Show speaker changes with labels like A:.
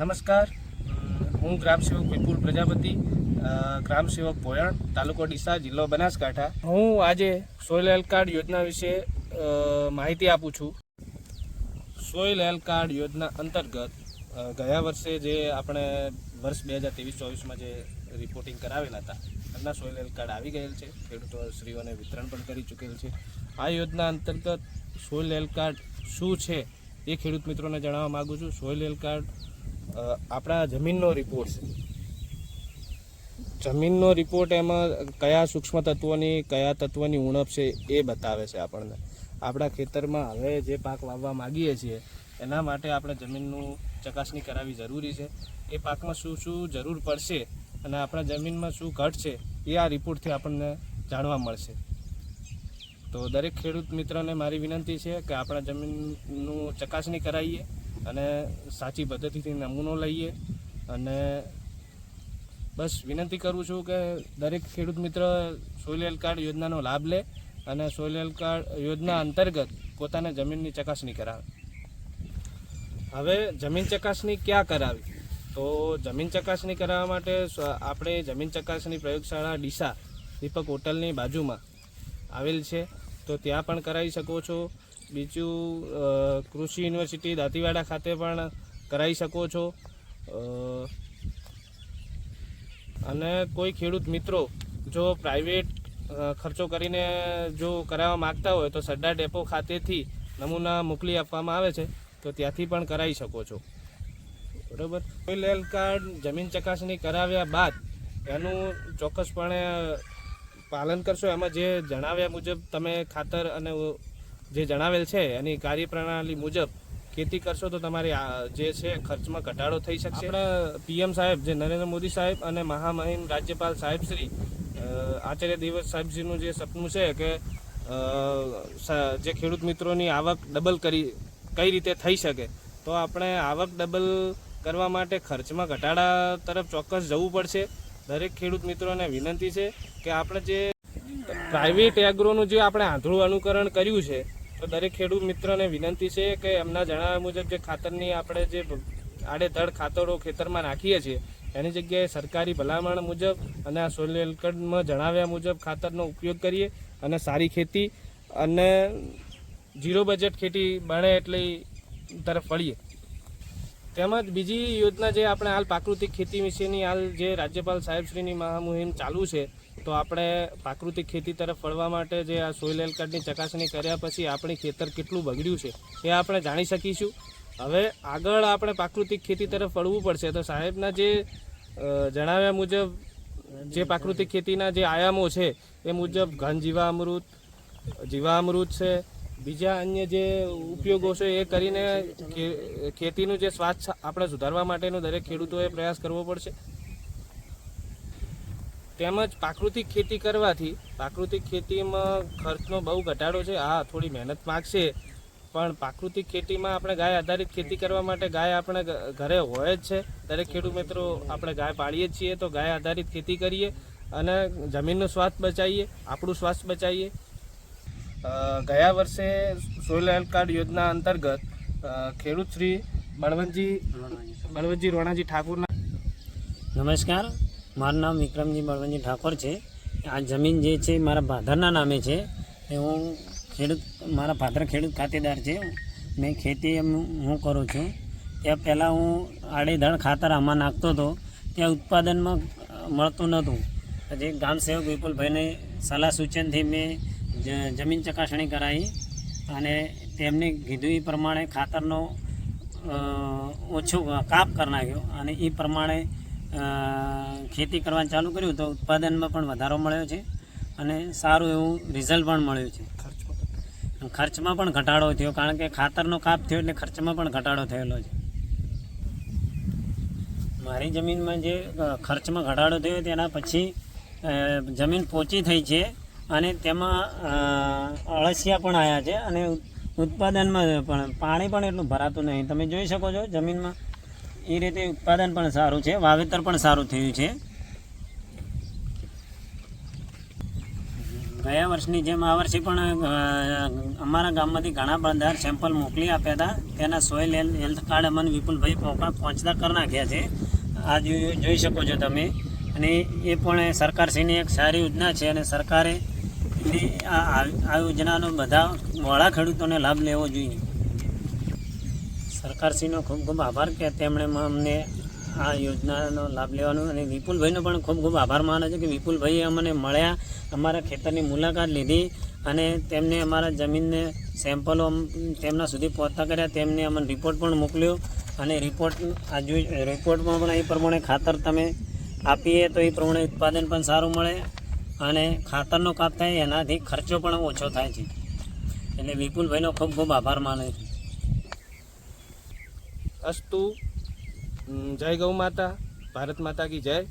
A: નમસ્કાર. હું ગ્રામ સેવક વિપુલ પ્રજાપતિ ગ્રામ સેવક ભોયણ, તાલુકો ડીસા, જિલ્લો બનાસકાંઠા. હું આજે સોઇલ હેલ્થ કાર્ડ યોજના વિશે માહિતી આપું છું. સોઇલ હેલ્થ કાર્ડ યોજના અંતર્ગત ગયા વર્ષે જે આપણે વર્ષ બે હજાર ત્રેવીસ ચોવીસમાં જે રિપોર્ટિંગ કરાવેલા હતા, એમના સોઇલ હેલ્થ કાર્ડ આવી ગયેલ છે. ખેડૂતો શ્રીઓને વિતરણ પણ કરી ચૂકેલ છે. આ યોજના અંતર્ગત સોઇલ હેલ્થ કાર્ડ શું છે એ ખેડૂત મિત્રોને જણાવવા માગું છું. સોઇલ હેલ્થ કાર્ડ આપણા જમીનનો રિપોર્ટ છે. જમીનનો રિપોર્ટ એમાં કયા સૂક્ષ્મ તત્વોની, કયા તત્વોની ઉણપ છે એ બતાવે છે આપણને. આપણા ખેતરમાં હવે જે પાક વાવવા માગીએ છીએ, એના માટે આપણે જમીનનું ચકાસણી કરાવવી જરૂરી છે. એ પાકમાં શું શું જરૂર પડશે અને આપણા જમીનમાં શું ઘટશે એ આ રિપોર્ટથી આપણને જાણવા મળશે. તો દરેક ખેડૂત મિત્રને મારી વિનંતી છે કે આપણા જમીનનું ચકાસણી કરાવીએ. અને સાચી પદ્ધતિથી નમૂનો લઈએ અને બસ વિનંતી કરું છું કે દરેક ખેડૂત મિત્ર સોઇલ હેલ્થ કાર્ડ યોજનાનો લાભ લે અને સોઇલ હેલ્થ કાર્ડ યોજના અંતર્ગત પોતાના જમીનની ચકાસણી કરાવે. હવે જમીન ચકાસણી ક્યાં કરાવી? તો જમીન ચકાસણી કરાવવા માટે આપણે જમીન ચકાસણી પ્રયોગશાળા ડીસા, દીપક હોટલની બાજુમાં આવેલ છે. તો ત્યાં પણ કરાવી શકો છો. બીજું કૃષિ યુનિવર્સિટી દાંતીવાડા ખાતે પણ કરાવી શકો છો. અને કોઈ ખેડૂત મિત્રો જો પ્રાઇવેટ ખર્ચો કરીને જો કરાવવા માગતા હોય તો સડ્ડા ડેપો ખાતેથી નમૂના મોકલી આપવામાં આવે છે. તો ત્યાંથી પણ કરાવી શકો છો. બરાબર? સોઇલ હેલ્થ કાર્ડ જમીન ચકાસણી કરાવ્યા બાદ એનું ચોક્કસપણે પાલન કરશો. એમાં જે જણાવ્યા મુજબ તમે ખાતર અને જે જણાવેલ છે એની કાર્યપ્રણાલી મુજબ ખેતી કરશો તો તમારી જે છે ખર્ચમાં ઘટાડો થઈ શકશે. આપણા પીએમ સાહેબ જે નરેન્દ્ર મોદી સાહેબ અને મહામહિમ રાજ્યપાલ સાહેબ શ્રી આચાર્ય દિવસ સાહેબજીનું જે સપનું છે કે જે ખેડૂત મિત્રોની આવક ડબલ કરી, કઈ રીતે થઈ શકે, તો આપણે આવક ડબલ કરવા માટે ખર્ચમાં ઘટાડા તરફ ચોક્કસ જવું પડશે. દરેક ખેડૂત મિત્રોને વિનંતી છે કે આપણે જે પ્રાઇવેટ એગ્રોનું જે આપણે આંધળું અનુકરણ કર્યું છે તો દરેક ખેડૂત મિત્રોને વિનંતી છે કે એમના જણાવ્યા મુજબ જે ખાતરની આપણે જે આડેધડ ખાતરો ખેતરમાં નાખીએ છીએ, એની જગ્યાએ સરકારી ભલામણ મુજબ અને આ સોઇલ જણાવ્યા મુજબ ખાતરનો ઉપયોગ કરીએ અને સારી ખેતી અને ઝીરો બજેટ ખેતી બને એટલી તરફ વળીએ. તેમજ બીજી યોજના જે આપણે હાલ પ્રાકૃતિક ખેતી વિશેની હાલ જે રાજ્યપાલ સાહેબશ્રીની મહામુહિમ ચાલુ છે તો આપણે પ્રાકૃતિક ખેતી તરફ વળવા માટે જે આ સોઇલ હેલ્થ કાર્ડની ચકાસણી કર્યા પછી આપણી ખેતર કેટલું બગડ્યું છે, એ આપણે જાણી શકીશું. હવે આગળ આપણે પ્રાકૃતિક ખેતી તરફ વળવું પડશે તો સાહેબના જે જણાવ્યા મુજબ જે પ્રાકૃતિક ખેતીના જે આયામો છે, એ મુજબ ઘન જીવામૃત જીવામૃત છે, બીજા અન્ય જે ઉપયોગો છે એ કરીને ખેતીનું જે સ્વાસ્થ્ય આપણે સુધારવા માટેનો દરેક ખેડૂતોએ પ્રયાસ કરવો પડશે. તેમજ પ્રાકૃતિક ખેતી કરવાથી પ્રાકૃતિક ખેતીમાં ખર્ચનો બહુ ઘટાડો છે. હા, થોડી મહેનત માગશે, પણ પ્રાકૃતિક ખેતીમાં આપણે ગાય આધારિત ખેતી કરવા માટે ગાય આપણે ઘરે હોય જ છે. દરેક ખેડૂત મિત્રો આપણે ગાય પાળીએ છીએ તો ગાય આધારિત ખેતી કરીએ અને જમીનનો સ્વાસ્થ્ય બચાવીએ, આપણું સ્વાસ્થ્ય બચાવીએ. ગયા વર્ષે સોઇલ હેલ્થ કાર્ડ યોજના અંતર્ગત ખેડૂત શ્રી બળવંતજી બળવંતજી રોણાજી ઠાકુરના
B: નમસ્કાર. મારું નામ વિક્રમજી બળવંતજી ઠાકોર છે. આ જમીન જે છે મારા ભાદરના નામે છે. એ હું ખેડૂત, મારા ભાદર ખેડૂત ખાતેદાર છે. મેં ખેતી હું કરું છું. ત્યાં પહેલાં હું આડેધડ ખાતર આમાં નાખતો હતો. ત્યાં ઉત્પાદનમાં મળતું નહોતું. ગામ સેવક વિપુલભાઈને સલાહ સૂચનથી મેં જ- જમીન ચકાસણી કરાવી અને તેમને કીધું એ પ્રમાણે ખાતરનો ઓછો કાપ કરી નાખ્યો અને એ પ્રમાણે ખેતી કરવાનું ચાલુ કર્યું તો ઉત્પાદનમાં પણ વધારો મળ્યો છે અને સારું એવું રિઝલ્ટ પણ મળ્યું છે. ખર્ચમાં? પણ ઘટાડો થયો કારણ કે ખાતરનો કાપ થયો એટલે ખર્ચમાં પણ ઘટાડો થયેલો છે. મારી જમીનમાં જે ખર્ચમાં ઘટાડો થયો તેના પછી જમીન પોચી થઈ છે અને તેમાં અળસિયા પણ આવ્યા છે અને ઉત્પાદનમાં પણ પાણી પણ એટલું ભરાતું નહીં. તમે જોઈ શકો છો જમીનમાં એ રીતે ઉત્પાદન પણ સારું છે, વાવેતર પણ સારું થયું છે. ગયા વર્ષની જેમ આ વર્ષે પણ અમારા ગામમાંથી ઘણા બધા સેમ્પલ મોકલી આપ્યા હતા. તેના સોઇલ હેલ્થ કાર્ડ અમને વિપુલભાઈ પહોંચા પહોંચતા કરી નાખ્યા છે. આ જોઈ શકો છો તમે. અને એ પણ સરકારશ્રીની એક સારી યોજના છે અને સરકારે આ યોજનાનો બધા મોડા ખેડૂતોને લાભ લેવો જોઈએ. સરકારશ્રીનો ખૂબ ખૂબ આભાર કે તેમણે અમને આ યોજનાનો લાભ લેવાનો અને વિપુલભાઈનો પણ ખૂબ ખૂબ આભાર માને છે કે વિપુલભાઈએ અમને મળ્યા, અમારા ખેતરની મુલાકાત લીધી અને તેમને અમારા જમીનને સેમ્પલો તેમના સુધી પહોંચતા કર્યા, તેમને અમને રિપોર્ટ પણ મોકલ્યો અને રિપોર્ટ આ જોઈ રિપોર્ટમાં પણ એ પ્રમાણે ખાતર તમે આપીએ તો એ પ્રમાણે ઉત્પાદન પણ સારું મળે અને ખાતરનો કાપ થાય એનાથી ખર્ચો પણ ઓછો થાય છે. એટલે વિપુલભાઈનો ખૂબ ખૂબ આભાર માને છે.
A: અસ્તુ. જય ગૌ માતા. ભારત માતા કી જય.